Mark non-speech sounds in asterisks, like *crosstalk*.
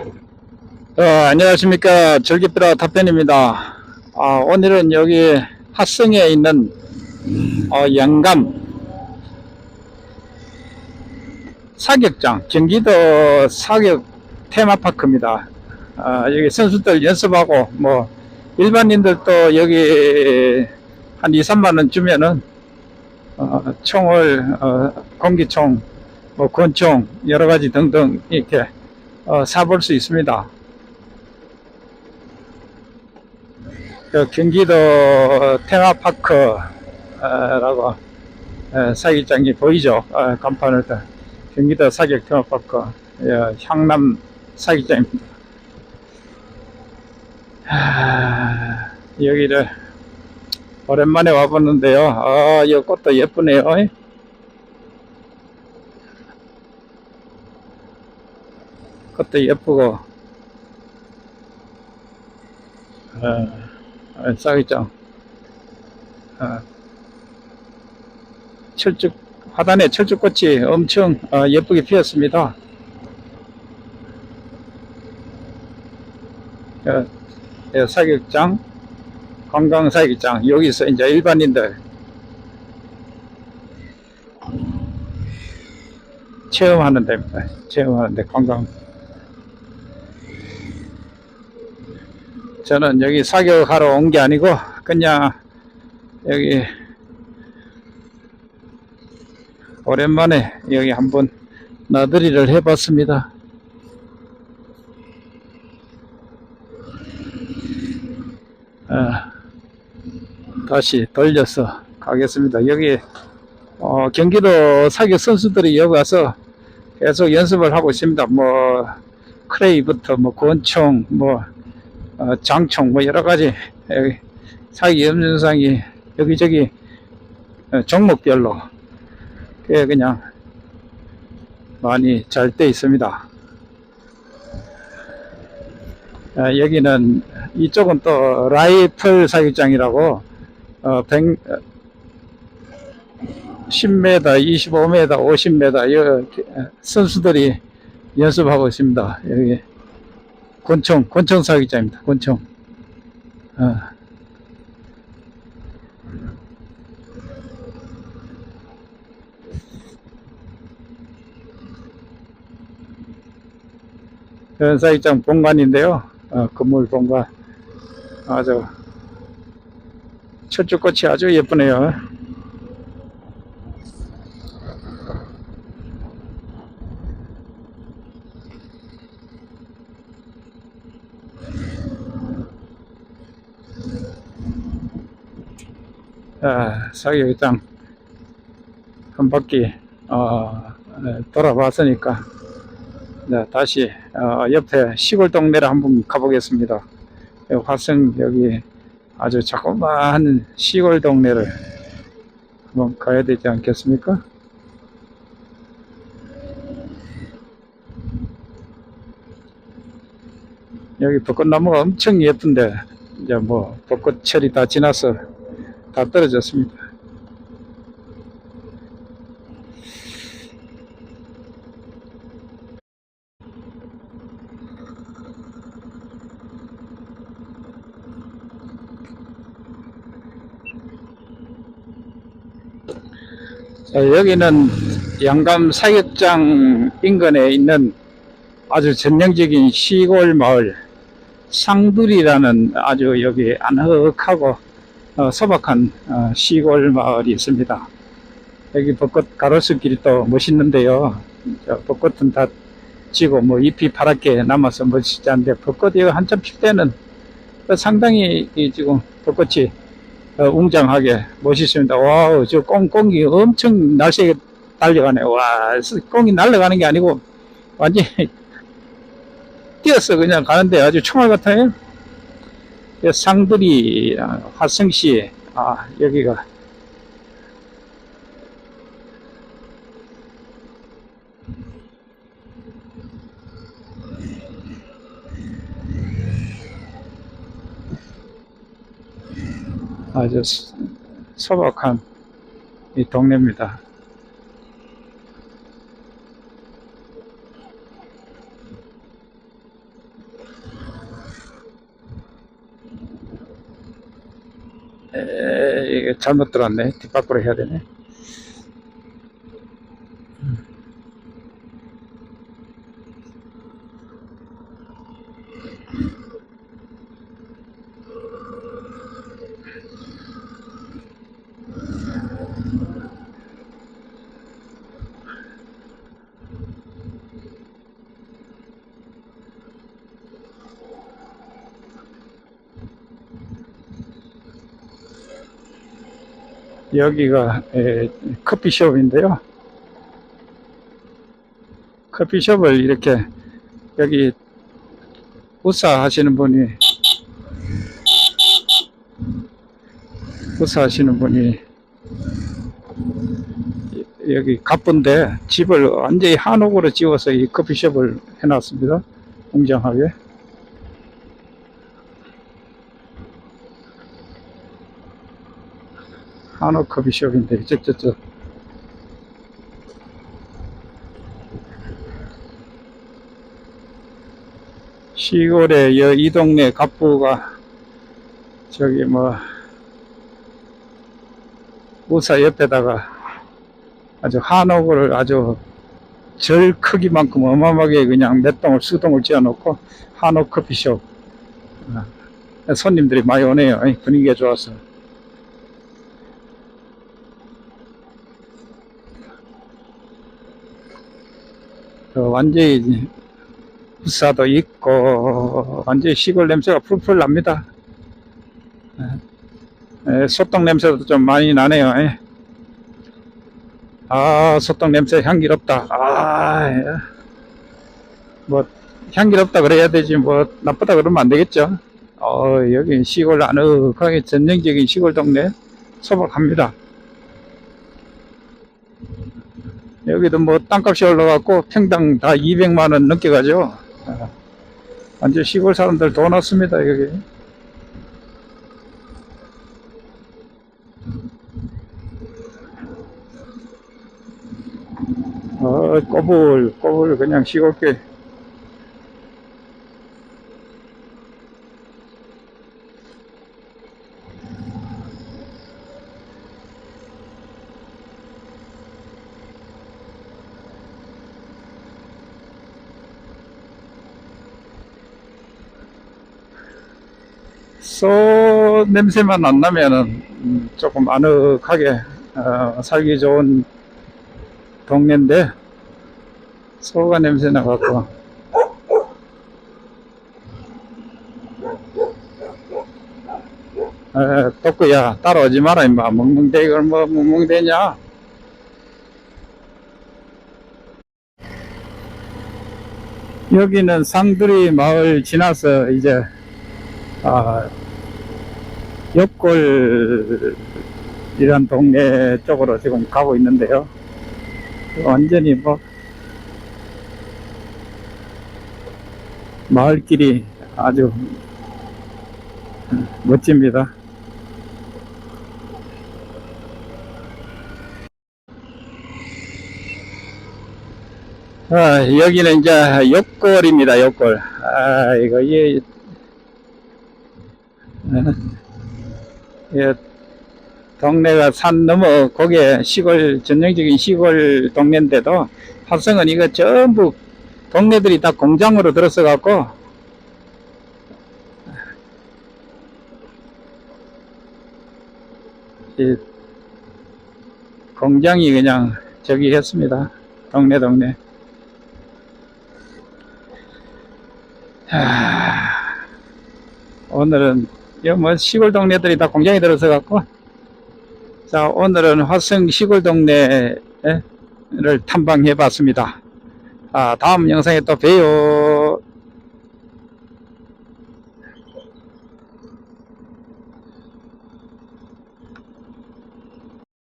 어, 안녕하십니까. 절기비라 답변입니다. 아, 오늘은 여기 합성에 있는 어, 양감 사격장, 경기도 사격 테마파크입니다. 아, 여기 선수들 연습하고, 뭐, 일반인들도 여기 한 2, 3만원 주면은, 어, 총을, 어, 공기총, 뭐, 권총, 여러 가지 등등 이렇게, 어, 사볼 수 있습니다. 그 경기도 테마파크라고 어, 사격장이 보이죠? 어, 간판을 다. 경기도 사격 테마파크 어, 향남 사격장입니다. 하, 여기를 오랜만에 와봤는데요. 아, 이 꽃도 예쁘네요. 꽃도 예쁘고 어, 어, 사격장 어, 철쭉 하단에 철쭉꽃이 엄청 어, 예쁘게 피었습니다. 어, 예, 사격장, 관광 사격장 여기서 이제 일반인들 체험하는 데입니다. 체험하는 데 관광. 저는 여기 사격하러 온 게 아니고 그냥 여기 오랜만에 여기 한번 나들이를 해봤습니다. 아, 다시 돌려서 가겠습니다. 여기 어, 경기도 사격 선수들이 여기 와서 계속 연습을 하고 있습니다. 뭐 크레이부터 뭐 권총, 뭐 어, 장총, 뭐 여러 가지 사격 연습장이 여기저기 어, 종목별로 꽤 그냥 많이 잘 돼 있습니다. 아, 여기는 이쪽은 또 라이플 사격장이라고 어, 100, 10m, 25m, 50m 여, 선수들이 연습하고 있습니다. 여기 권총, 권총 사격장입니다. 권총. 어. 연사익장 본관인데요. 어, 건물 본관. 아주 철쭉꽃이 아주 예쁘네요. 아, 사격장 한 바퀴 어, 돌아봤으니까 네, 다시 어, 옆에 시골 동네를 한번 가보겠습니다. 여기 화성 여기 아주 자그마한 시골 동네를 한번 가야 되지 않겠습니까? 여기 벚꽃나무가 엄청 예쁜데 이제 뭐 벚꽃철이 다 지나서 다 떨어졌습니다. 자, 여기는 양감 사격장 인근에 있는 아주 전형적인 시골 마을 상두리라는 아주 여기 안흑하고 어, 소박한 어, 시골 마을이 있습니다. 여기 벚꽃 가로수길이 또 멋있는데요. 저 벚꽃은 다 지고 뭐 잎이 파랗게 남아서 멋있지 않은데 벚꽃이 한참 필 때는 상당히 이 지금 벚꽃이 어, 웅장하게 멋있습니다. 와우, 저 꽁, 꽁이 엄청 날씨에 달려가네. 와, 꽁이 날아가는 게 아니고 완전히 *laughs* 뛰어서 그냥 가는데 아주 총알 같아요. 이 상들이 아, 화성시 아 여기가 아주 소- 소박한 이 동네입니다. 에, 이게 잘못 들었네. 뒷바꾸로 해야 되네. 여기가 에, 커피숍인데요. 커피숍을 이렇게 여기 우사 하시는 분이 우사 하시는 분이 여기 가쁜데 집을 완전히 한옥으로 지어서 이 커피숍을 해놨습니다. 웅장하게. 한옥 커피숍인데 저저저 시골에 여- 이 동네 갑부가 저기 뭐 우사 옆에다가 아주 한옥을 아주 절 크기만큼 어마어마하게 그냥 몇 동을 수동을 지어놓고 한옥 커피숍 어, 손님들이 많이 오네요. 분위기가 좋아서 그 완전히 부사도 있고 완전히 시골 냄새가 풀풀 납니다. 에, 소똥 냄새도 좀 많이 나네요. 에. 아 소똥 냄새 향기롭다. 아, 예. 뭐 향기롭다 그래야 되지 뭐 나쁘다 그러면 안 되겠죠. 어 여기 시골 아늑하게 전형적인 시골 동네 소박합니다. 여기도 뭐 땅값이 올라갔고 평당 다 200만 원 넘게 가죠. 아, 완전 시골 사람들 돈 없습니다 여기. 어, 꼬불 꼬불 그냥 시골길. 소 냄새만 안 나면은 음, 조금 아늑하게 어, 살기 좋은 동네인데 소가 냄새 나갖고. 에, 또꾸야 따라오지 마라 임마. 멍멍대 이걸 뭐 멍멍대냐? 여기는 상두리 마을 지나서 이제 아, 옆골이란 동네 쪽으로 지금 가고 있는데요. 완전히 뭐, 마을길이 아주 멋집니다. 아, 여기는 이제 옆골입니다, 옆골. 아, 이거, 이, 예, 동네가 산 넘어 거기에 시골 전형적인 시골 동네인데도 화성은 이거 전부 동네들이 다 공장으로 들어서 갖고 이 공장이 그냥 저기 했습니다. 동네 동네. 하... 오늘은 여 뭐 시골 동네들이 다 공장에 들어서 갖고 자 오늘은 화성 시골 동네를 탐방해 봤습니다. 아 다음 영상에 또 봬요.